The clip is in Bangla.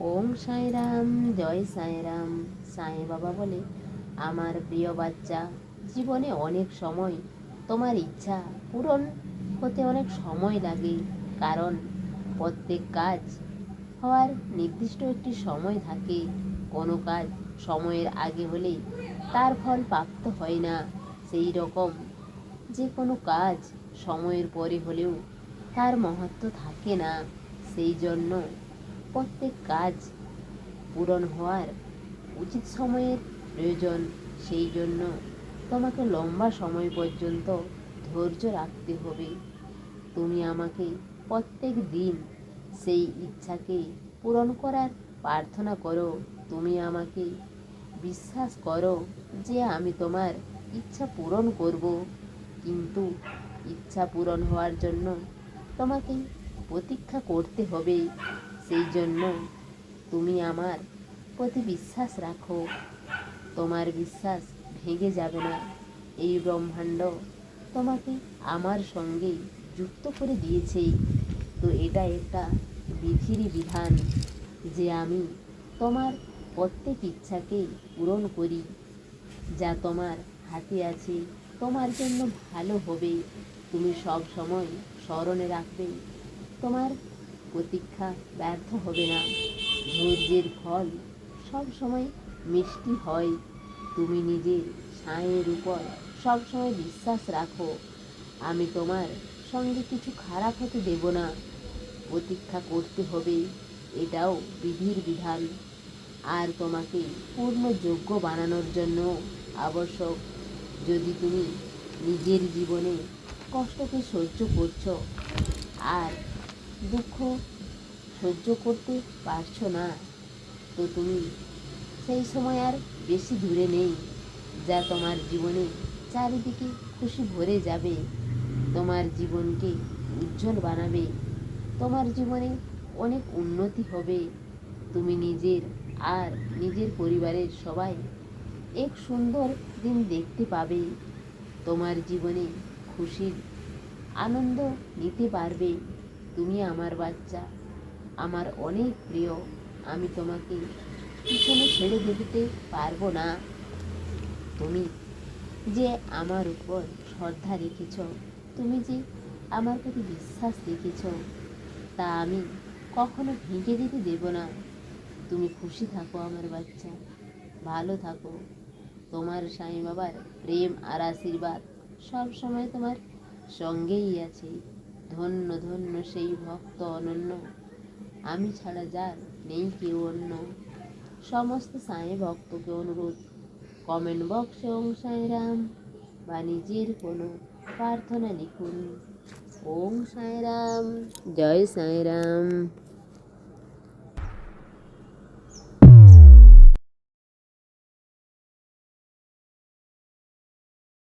ওম সাঁইরাম, জয় সাঁইরাম। সাঁই বাবা বলে, আমার প্রিয় বাচ্চা, জীবনে অনেক সময় তোমার ইচ্ছা পূরণ হতে অনেক সময় লাগে। কারণ প্রত্যেক কাজ হওয়ার নির্দিষ্ট একটি সময় থাকে। কোনো কাজ সময়ের আগে হলে তার ফল প্রাপ্ত হয় না। সেই রকম যে কোনো কাজ সময়ের পরে হলেও তার মহত্ব থাকে না। সেই জন্য প্রত্যেক কাজ পূরণ হওয়ার উচিত সময়ের প্রয়োজন। সেই জন্য তোমাকে লম্বা সময় পর্যন্ত ধৈর্য রাখতে হবে। তুমি আমাকে প্রত্যেক দিন সেই ইচ্ছাকে পূরণ করার প্রার্থনা করো। তুমি আমাকে বিশ্বাস করো যে আমি তোমার ইচ্ছা পূরণ করব। কিন্তু ইচ্ছা পূরণ হওয়ার জন্য তোমাকে প্রতীক্ষা করতে হবে। সেই জন্য তুমি আমার প্রতি বিশ্বাস রাখো। তোমার বিশ্বাস ভেঙে যাবে না। এই ব্রহ্মাণ্ড তোমাকে আমার সঙ্গে যুক্ত করে দিয়েছে। তো এটা একটা বিধিরই বিধান যে আমি তোমার প্রত্যেক ইচ্ছাকে পূরণ করি। যা তোমার হাতে আছে, তোমার জন্য ভালো হবে। তুমি সব সময় স্মরণে রাখবে। তোমার প্রতীক্ষা ব্যর্থ হবে না। ধৈর্যের ফল সবসময় মিষ্টি হয়। তুমি নিজের ছায়ের উপর সব সময় বিশ্বাস রাখো। আমি তোমার সঙ্গে কিছু খারাপ হতে দেব না। প্রতীক্ষা করতে হবে, এটাও বিধির বিধান। আর তোমাকে পূর্ণ যোগ্য বানানোর জন্য আবশ্যক। যদি তুমি নিজের জীবনে কষ্টকে সহ্য করছ, আর দুঃখ সহ্য করতে পারছ না। তো তুমি সেই সময় আর বেশি দূরে নেই, যা তোমার জীবনে চারিদিকে খুশি ভরে যাবে। তোমার জীবনকে উজ্জ্বল বানাবে। তোমার জীবনে অনেক উন্নতি হবে। তুমি নিজের আর নিজের পরিবারের সবাই এক সুন্দর দিন দেখতে পাবে। তোমার জীবনে খুশির আনন্দ নিতে পারবে। তুমি আমার বাচ্চা। আমার অনেক প্রিয়। আমি তোমাকে পিছনে ছেড়ে দিতে পারব না। তুমি যে আমার উপর শ্রদ্ধা রেখেছ, তুমি যে আমার প্রতি বিশ্বাস রেখেছ, তা আমি কখনো ভেঙে দিতে দেব না। তুমি খুশি থাকো আমার বাচ্চা। ভালো থাকো। তোমার স্বামী বাবার প্রেম আর আশীর্বাদ সব সময় তোমার সঙ্গেই আছে। ধন্য ধন্য সেই ভক্ত অনন্য। আমি ছাড়া যার নেই কেউ অন্য। সমস্ত সাঁই ভক্তকে অনুরোধ। কমেন্ট বক্সে ওং সাঁইরাম বা নিজের কোনো প্রার্থনা লিখুন। ওং সাঁইরাম জয় সাঁইরাম